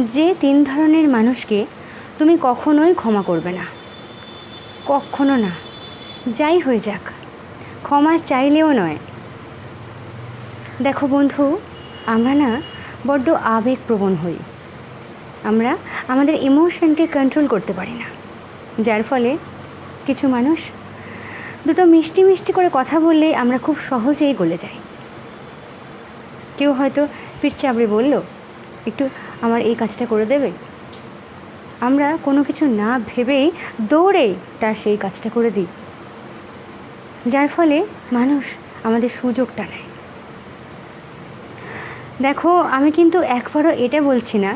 যে তিন ধরনের মানুষকে তুমি কখনোই ক্ষমা করবে না। কখনো না। যাই হয়ে যাক, ক্ষমা চাইলেও নয়। দেখো বন্ধু, আমরা না বড্ড আবেগপ্রবণ হই। আমরা আমাদের ইমোশনকে কন্ট্রোল করতে পারি না। যার ফলে কিছু মানুষ দুটো মিষ্টি মিষ্টি করে কথা বললেই আমরা খুব সহজেই গলে যাই। কেউ হয়তো পিঠ চাপড়ে বলল একটু আমার এই কাজটা করে দেবে? আমরা কোনো কিছু না ভেবেই দৌড়ে তার সেই কাজটা করে দিই। যার ফলে মানুষ আমাদের সুযোগটা নেয়। দেখো, আমি কিন্তু একবারও এটা বলছি না,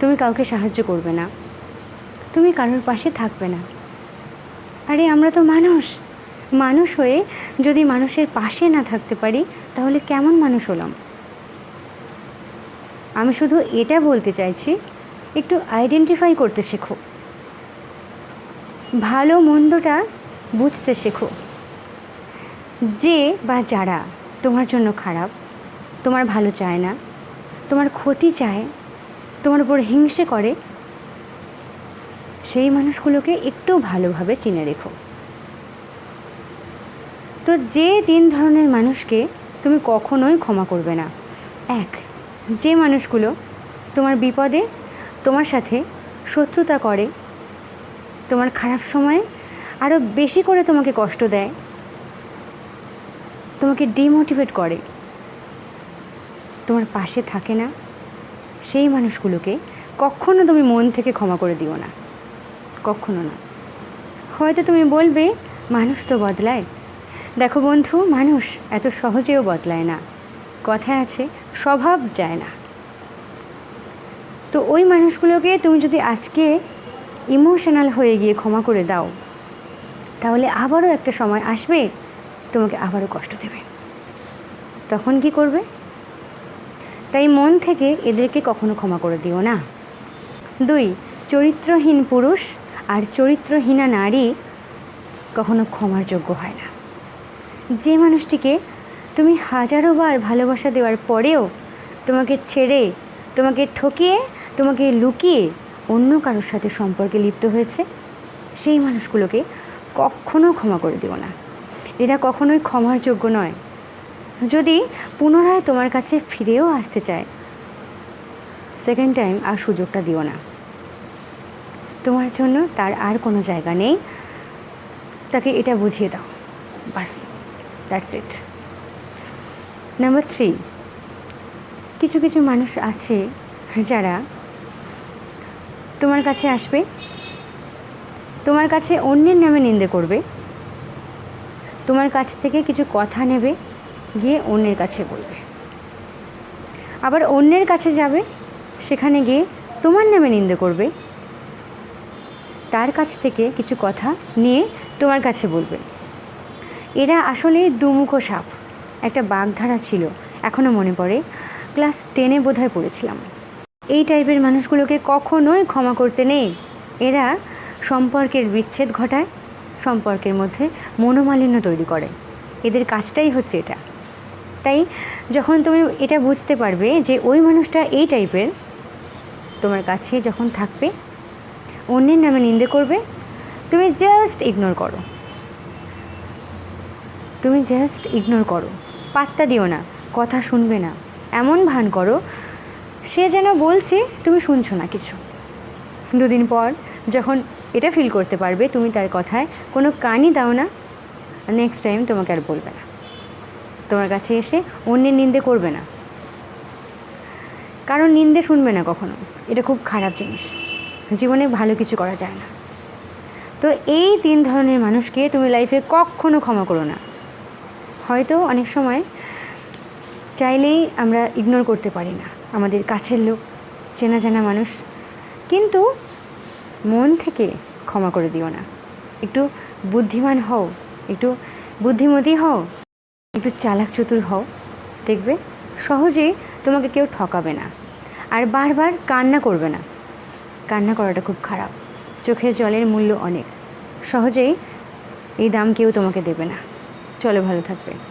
তুমি কাউকে সাহায্য করবে না। তুমি কারোর পাশে থাকবে না। আরে, আমরা তো মানুষ। মানুষ হয়ে যদি মানুষের পাশে না থাকতে পারি, তাহলে কেমন মানুষ হলাম? আমি শুধু এটা বলতে চাইছি, একটু আইডেন্টিফাই করতে শেখো। ভালো মন্দটা বুঝতে শেখো। যে বা যারা তোমার জন্য খারাপ, তোমার ভালো চায় না, তোমার ক্ষতি চায়, তোমার উপর হিংসে করে, সেই মানুষগুলোকে একটু ভালোভাবে চিনে রেখো। তো যে তিন ধরনের মানুষকে তুমি কখনোই ক্ষমা করবে না। এক যে মানুষগুলো তোমার বিপদে, তোমার সাথে শত্রুতা করে, তোমার খারাপ সময়ে আরও বেশি করে তোমাকে কষ্ট দেয়, তোমাকে ডিমোটিভেট করে। তোমার পাশে থাকে না সেই মানুষগুলোকে কখনো তুমি মন থেকে ক্ষমা করে দিও না, কখনো না। হয়তো তুমি বলবে, মানুষ তো বদলায়। দেখো বন্ধু, মানুষ এত সহজেও বদলায় না। কথায় আছে, স্বভাব যায় না। তো ওই মানুষগুলোকে তুমি যদি আজকে ইমোশনাল হয়ে গিয়ে ক্ষমা করে দাও, তাহলে আবারও একটা সময় আসবে তোমাকে আবারও কষ্ট দেবে। তখন কি করবে? তাই মন থেকে এদেরকে কখনো ক্ষমা করে দিও না। দুই, চরিত্রহীন পুরুষ আর চরিত্রহীনা নারী কখনো ক্ষমার যোগ্য হয় না। যে মানুষটিকে তুমি হাজারো বার ভালোবাসা দেওয়ার পরেও তোমাকে ছেড়ে, তোমাকে ঠকিয়ে, তোমাকে লুকিয়ে অন্য কারোর সাথে সম্পর্কে লিপ্ত হয়েছে, সেই মানুষগুলোকে কখনো ক্ষমা করে দিও না। এরা কখনোই ক্ষমার যোগ্য নয়। যদি পুনরায় তোমার কাছে ফিরেও আসতে চায় সেকেন্ড টাইম আর সুযোগটা দিও না। তোমার জন্য তার আর কোনো জায়গা নেই। তাকে এটা বুঝিয়ে দাও। বাস দ্যাটস ইট নাম্বার থ্রি কিছু কিছু মানুষ আছে যারা তোমার কাছে আসবে, তোমার কাছে অন্যের নামে নিন্দে করবে, তোমার কাছ থেকে কিছু কথা নেবে, গিয়ে অন্যের কাছে বলবে। আবার অন্যের কাছে যাবে, সেখানে গিয়ে তোমার নামে নিন্দে করবে, তার কাছ থেকে কিছু কথা নিয়ে তোমার কাছে বলবে। এরা আসলে দুমুখো সাপ। একটা বাগধারা ছিল এখনও মনে পড়ে। ক্লাস টেনে বোধহয় পড়েছিলাম। এই টাইপের মানুষগুলোকে কখনোই ক্ষমা করতে নেই। এরা সম্পর্কের বিচ্ছেদ ঘটায়, সম্পর্কের মধ্যে মনোমালিন্য তৈরি করে। এদের কাজটাই হচ্ছে এটা। তাই যখন তুমি এটা বুঝতে পারবে যে ওই মানুষটা এই টাইপের, তোমার কাছে যখন থাকবে, অন্যের নামে নিন্দে করবে, তুমি জাস্ট ইগনোর করো। তুমি জাস্ট ইগনোর করো। পাত্তা দিও না, কথা শুনবে না। এমন ভান করো, সে যেন বলছে, তুমি শুনছো না কিছু। দুদিন পর যখন এটা ফিল করতে পারবে, তুমি তার কথায়, কোনো কানই দাও না নেক্সট টাইম তোমাকে আর বলবে না। তোমার কাছে এসে অন্যের নিন্দে করবে না। কারণ নিন্দে শুনবে না কখনো। এটা খুব খারাপ জিনিস। জীবনে ভালো কিছু করা যায় না। তো এই তিন ধরনের মানুষকে তুমি লাইফে কখনো ক্ষমা করো না। হয়তো অনেক সময় চাইলেই আমরা ইগনোর করতে পারি না। আমাদের কাছের লোক, চেনা জানা মানুষ। কিন্তু মন থেকে ক্ষমা করে দিও না। একটু বুদ্ধিমান হও, একটু বুদ্ধিমতী হও, একটু চালাক চতুর হও। দেখবে সহজেই তোমাকে কেউ ঠকাবে না। আর বারবার কান্না করবে না। কান্না করাটা খুব খারাপ। চোখের জলের মূল্য অনেক। সহজেই এই দাম কেউ তোমাকে দেবে না। চলো ভালো থাকবে